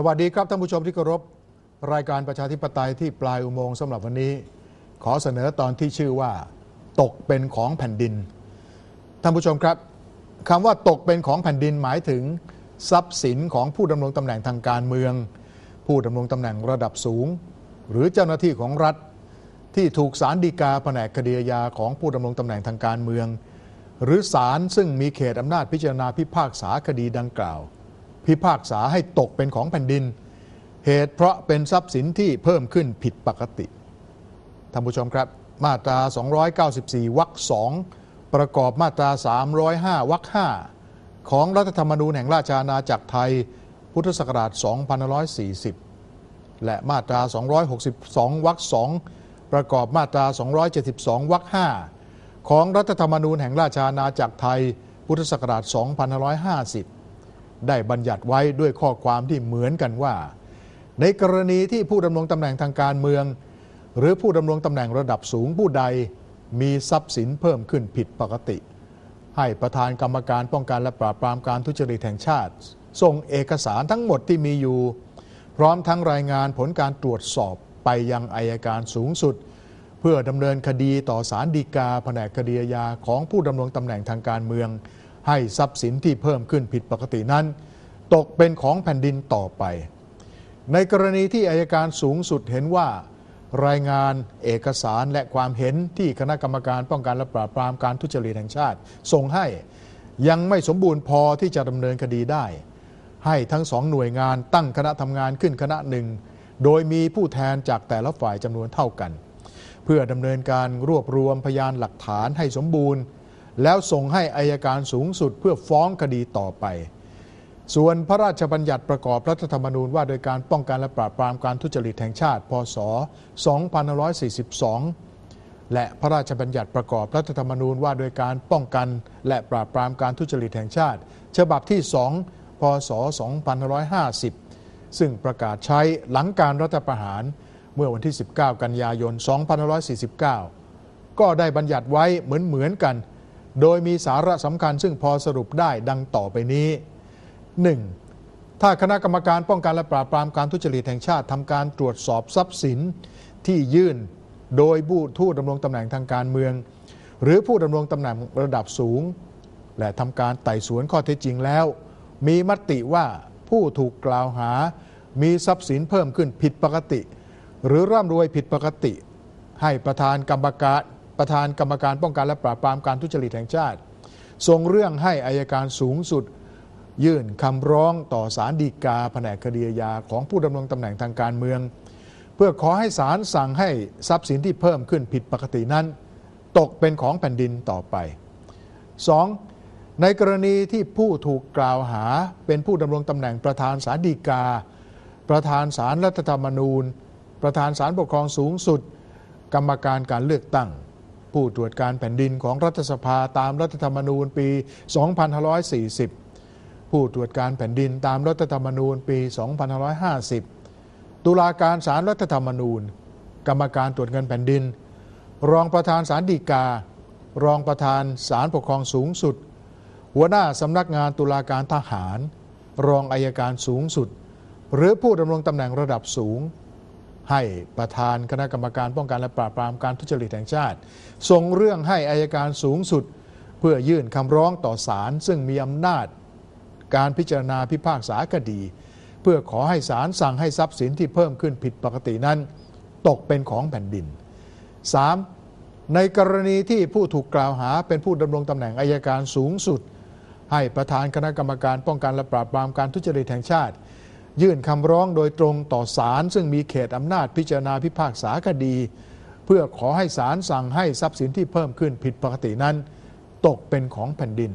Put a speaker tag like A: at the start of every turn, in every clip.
A: สวัสดีครับท่านผู้ชมที่เคารพรายการประชาธิปไตยที่ปลายอุโมงค์สำหรับวันนี้ ขอเสนอตอนที่ชื่อว่า ตกเป็นของแผ่นดิน ท่านผู้ชมครับคำว่าตกเป็นของแผ่นดินหมายถึง ทรัพย์สินของผู้ดำรงตำแหน่งทางการเมือง ผู้ดำรงตำแหน่งระดับสูง หรือเจ้าหน้าที่ของรัฐ ที่ถูกศาลฎีกาแผนกคดีอาญาของผู้ดำรงตำแหน่งทางการเมือง หรือศาลซึ่งมีเขตอำนาจพิจารณาพิพากษาคดีดังกล่าว พิพากษาให้ตกเป็นของแผ่นดิน เหตุเพราะเป็นทรัพย์สินที่เพิ่มขึ้นผิดปกติท่านผู้ชมครับ มาตรา 294 วรรคสองประกอบมาตรา 305 วรรค5ของรัฐธรรมนูญแห่งราชอาณาจักรไทย พุทธศักราช 2540 และมาตรา 262 วรรคสองประกอบมาตรา 272 วรรค5ของรัฐธรรมนูญแห่งราชอาณาจักรไทย พุทธศักราช 2550 ได้บัญญัติไว้ด้วยข้อความที่เหมือนกันว่า ในกรณีที่ผู้ดำรงตำแหน่งทางการเมือง หรือผู้ดำรงตำแหน่งระดับสูงผู้ใดมีทรัพย์สินเพิ่มขึ้นผิดปกติ ให้ประธานกรรมการป้องกันและปราบปรามการทุจริตแห่งชาติ ส่งเอกสารทั้งหมดที่มีอยู่ พร้อมทั้งรายงานผลการตรวจสอบไปยังอายการสูงสุด เพื่อดำเนินคดีต่อศาลฎีกาแผนกคดีอาญาของผู้ดำรงตำแหน่งทางการเมือง ให้ทรัพย์สินที่เพิ่มขึ้นผิดปกตินั้น ตกเป็นของแผ่นดินต่อไป ในกรณีที่อายการสูงสุดเห็นว่า รายงานเอกสารและความเห็นที่คณะกรรมการป้องกันและปราบปรามการทุจริตแห่งชาติ ส่งให้ยังไม่สมบูรณ์พอที่จะดำเนินคดีได้ ให้ทั้งสองหน่วยงานตั้งคณะทำงานขึ้นคณะหนึ่ง โดยมีผู้แทนจากแต่ละฝ่ายจำนวนเท่ากัน เพื่อดำเนินการรวบรวมพยานหลักฐานให้สมบูรณ์ แล้วส่งให้อายการสูงสุดเพื่อฟ้องคดีต่อไป ส่วนพระราชบัญญัติประกอบรัฐธรรมนูญว่าโดยการป้องกันและปราบปรามการทุจริตแห่งชาติ พศ 2542 และพระราชบัญญัติประกอบรัฐธรรมนูญว่าโดยการป้องกันและปราบปรามการทุจริตแห่งชาติ ฉบับที่ 2 พศ 2550 ซึ่งประกาศใช้หลังการรัฐประหารเมื่อวันที่ 19 กันยายน 2549 ก็ได้บัญญัติไว้เหมือนเหมือนกัน โดยมีสาระสำคัญซึ่งพอสรุปได้ดังต่อไปนี้ 1. ถ้าคณะกรรมการป้องกันและปราบปรามการทุจริตแห่งชาติทำการตรวจสอบทรัพย์สินที่ยื่นโดยผู้ผู้ดำรงตำแหน่งทางการเมือง หรือผู้ดำรงตำแหน่งระดับสูง และทำการไต่สวนข้อเท็จจริงแล้ว มีมติว่าผู้ถูกกล่าวหา มีทรัพย์สินเพิ่มขึ้นผิดปกติ หรือร่ำรวยผิดปกติ ให้ประธานกรรมการ ประธานกรรมการป้องกันและปราบปรามการทุจริตแห่งชาติ ส่งเรื่องให้อายการสูงสุด ยื่นคำร้องต่อศาลฎีกาแผนกคดีอาญาของผู้ดำรงตำแหน่งทางการเมือง เพื่อขอให้ศาลสั่งให้ทรัพย์สินที่เพิ่มขึ้นผิดปกตินั้น ตกเป็นของแผ่นดินต่อไป 2. ในกรณีที่ผู้ถูกกล่าวหาเป็นผู้ดำรงตำแหน่งประธานศาลฎีกา ประธานศาลรัฐธรรมนูญ ประธานศาลปกครองสูงสุด กรรมการการเลือกตั้ง ผู้ตรวจการแผ่นดินของรัฐสภาตามรัฐธรรมนูญปี 2540 ผู้ตรวจการแผ่นดินตามรัฐธรรมนูญปี 2550 ตุลาการศาลรัฐธรรมนูญ กรรมการตรวจเงินแผ่นดิน รองประธานศาลฎีกา รองประธานศาลปกครองสูงสุด หัวหน้าสำนักงานตุลาการทหาร รองอายการสูงสุด หรือผู้ดำรงตำแหน่งระดับสูง ให้ประธานคณะกรรมการป้องกันและปราบปรามการทุจริตแห่งชาติ ส่งเรื่องให้อายการสูงสุด เพื่อยื่นคำร้องต่อศาลซึ่งมีอำนาจ การพิจารณาพิพากษาคดี เพื่อขอให้ศาลสั่งให้ทรัพย์สินที่เพิ่มขึ้นผิดปกตินั้น ตกเป็นของแผ่นดิน 3. ในกรณีที่ผู้ถูกกล่าวหาเป็นผู้ดำรงตำแหน่งอายการสูงสุด ให้ประธานคณะกรรมการป้องกันและปราบปรามการทุจริตแห่งชาติ ยื่นคำร้องโดยตรงต่อศาลซึ่งมีเขตอำนาจพิจารณาพิพากษาคดี เพื่อขอให้ศาลสั่งให้ทรัพย์สินที่เพิ่มขึ้นผิดปกตินั้น ตกเป็นของแผ่นดิน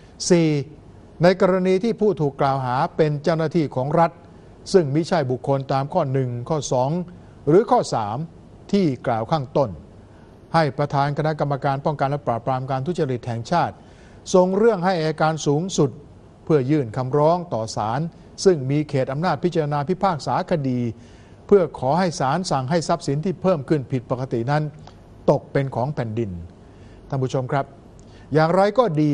A: 4. ในกรณีที่ผู้ถูกกล่าวหาเป็นเจ้าหน้าที่ของรัฐ ซึ่งม่ใช่บุคคลตามข้อ 1 ข้อ 2 หรือข้อ 3 ที่กล่าวข้างต้น ให้ประธานคณะกรรมการป้องกันและปราบปรามการทุจริตแห่งชาติส่งเรื่องให้อัยการสูงสุด เพื่อยื่นคำร้องต่อศาล ซึ่งมีเขตอำนาจพิจารณาพิพากษาคดี เพื่อขอให้ศาลสั่งให้ทรัพย์สินที่เพิ่มขึ้นผิดปกตินั้น ตกเป็นของแผ่นดินท่านผู้ชมครับ อย่างไรก็ดี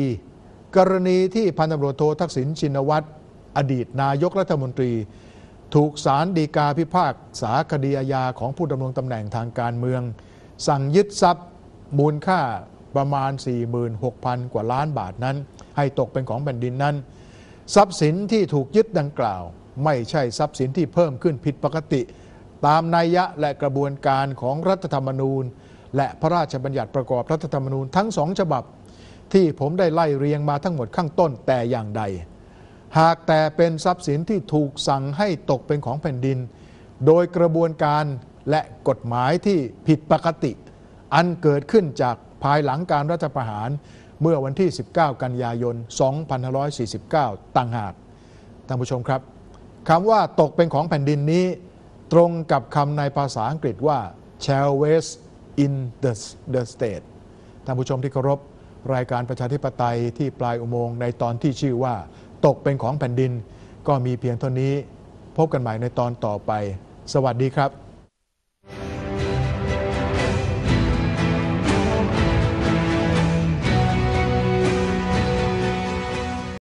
A: กรณีที่พันตำรวจโททักษิณชินวัตรอดีตนายกรัฐมนตรี ถูกศาลฎีกาพิพากษาคดีอาญาของผู้ดำรงตำแหน่งทางการเมือง สั่งยึดทรัพย์ มูลค่าประมาณ 46,000 กว่าล้านบาทนั้น ให้ตกเป็นของแผ่นดินนั้น ทรัพย์สินที่ถูกยึดดังกล่าว ไม่ใช่ทรัพย์สินที่เพิ่มขึ้นผิดปกติ ตามนัยยะและกระบวนการของรัฐธรรมนูญ และพระราชบัญญัติประกอบรัฐธรรมนูญทั้งสองฉบับ ที่ผมได้ไล่เรียงมาทั้งหมดข้างต้นแต่อย่างใด หากแต่เป็นทรัพย์สินที่ถูกสั่งให้ตกเป็นของแผ่นดิน โดยกระบวนการและกฎหมายที่ผิดปกติ อันเกิดขึ้นจากภายหลังการรัฐประหาร เมื่อวันที่ 19 กันยายน 2549 ต่างหาก ท่านผู้ชมครับคำว่าตกเป็นของแผ่นดินนี้ ตรงกับคำในภาษาอังกฤษว่า shall waste in the, the state ท่านผู้ชมที่เคารพ รายการประชาธิปไตยที่ปลายอุโมงค์ในตอนที่ชื่อว่า ตกเป็นของแผ่นดิน ก็มีเพียงเท่านี้ พบกันใหม่ในตอนต่อไป สวัสดีครับ